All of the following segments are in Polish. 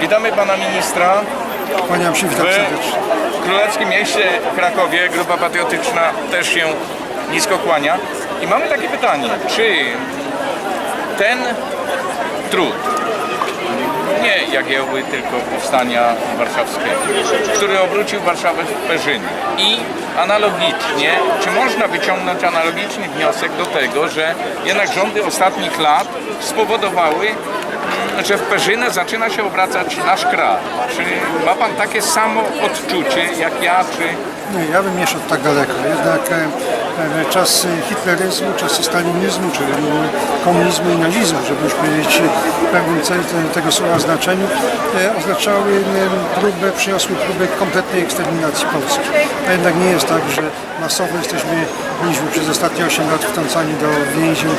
Witamy pana ministra Kłaniam się, witam w serdecznie. królewskim mieście Krakowie. Grupa patriotyczna też się nisko kłania. I mamy takie pytanie, czy ten trud, nie Jagiełły, tylko powstania warszawskiego, który obrócił Warszawę w Perzyny i analogicznie, czy można wyciągnąć analogiczny wniosek do tego, że jednak rządy ostatnich lat spowodowały że w Perzynę zaczyna się obracać nasz kraj. Czy ma Pan takie samo odczucie jak ja, czy Nie, ja bym nie szedł tak daleko. Jednak czasy hitleryzmu, czasy stalinizmu, czy komunizmu i nazizmu, żeby już powiedzieć w pewnym celu te- tego słowa znaczeniu, e, oznaczały próbę, przyniosły próbę kompletnej eksterminacji Polski. A jednak nie jest tak, że masowo jesteśmy, byliśmy przez ostatnie 8 lat wtrącani do więzień,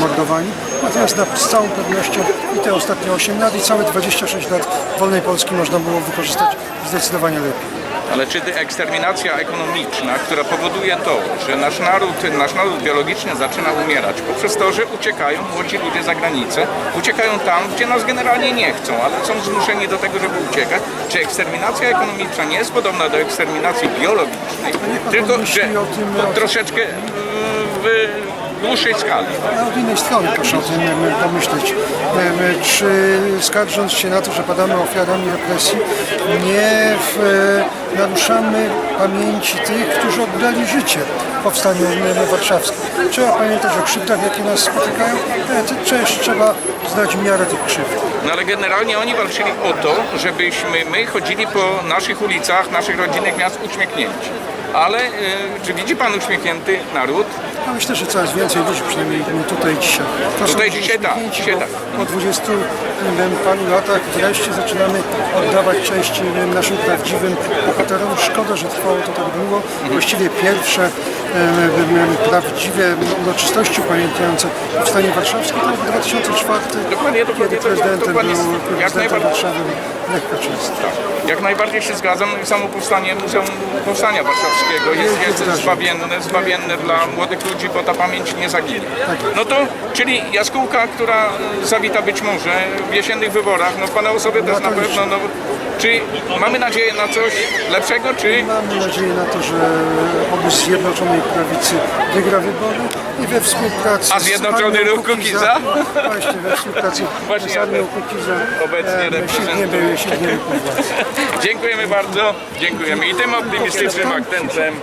mordowani. Natomiast na, z całą pewnością i te ostatnie 8 lat i całe 26 lat wolnej Polski można było wykorzystać zdecydowanie lepiej. Ale czy eksterminacja ekonomiczna, która powoduje to, że nasz naród, nasz naród biologiczny zaczyna umierać poprzez to, że uciekają młodzi ludzie za granicę, uciekają tam, gdzie nas generalnie nie chcą, ale są zmuszeni do tego, żeby uciekać. Czy eksterminacja ekonomiczna nie jest podobna do eksterminacji biologicznej, tylko że troszeczkę w dłuższej skali? Ja od innej strony proszę o tym pomyśleć. Czy skarżąc się na to, że padamy ofiarami represji, nie w, e, naruszamy pamięci tych, którzy oddali życie powstaniu warszawskim. Trzeba pamiętać o krzywdach, jakie nas spotykają, też trzeba znać miarę tych krzywd. No ale generalnie oni walczyli o to, żebyśmy my chodzili po naszych ulicach, naszych rodzinnych miast uśmiechnięci. Ale y, czy widzi Pan uśmiechnięty naród? Ja myślę, że coraz więcej ludzi, przynajmniej tutaj dzisiaj. To Tutaj dzisiaj tak, dzisiaj tak. Po 20 em, paru latach wreszcie zaczynamy oddawać cześć em, naszym prawdziwym bohaterom. Szkoda, że trwało to tak długo. Właściwie pierwsze prawdziwe uroczystości pamiętające powstanie warszawskie to był 2004, Dokładnie, dokładnie, kiedy prezydentem dokładnie. był Jak prezydentem najbardziej. Warszawy Lech Kaczyński. Jak najbardziej się zgadzam. No i Samo powstanie Muzeum Powstania Warszawskiego jest, jest zbawienne, zbawienne dla młodych ludzi, bo ta pamięć nie zaginie. No to, czyli jaskółka, która y, zawita być może w jesiennych wyborach, no w Pana osobie też na pewno, no, czy mamy nadzieję na coś lepszego, czy Mamy nadzieję na to, że obóz Zjednoczonej Prawicy wygra wybory i we współpracy A Zjednoczony Ruch Kukiza? Właśnie, we współpracy Właśnie z armią Kukiza obecnie e, władzę. Dziękujemy bardzo. Dziękujemy. I tym optymistycznym akcentem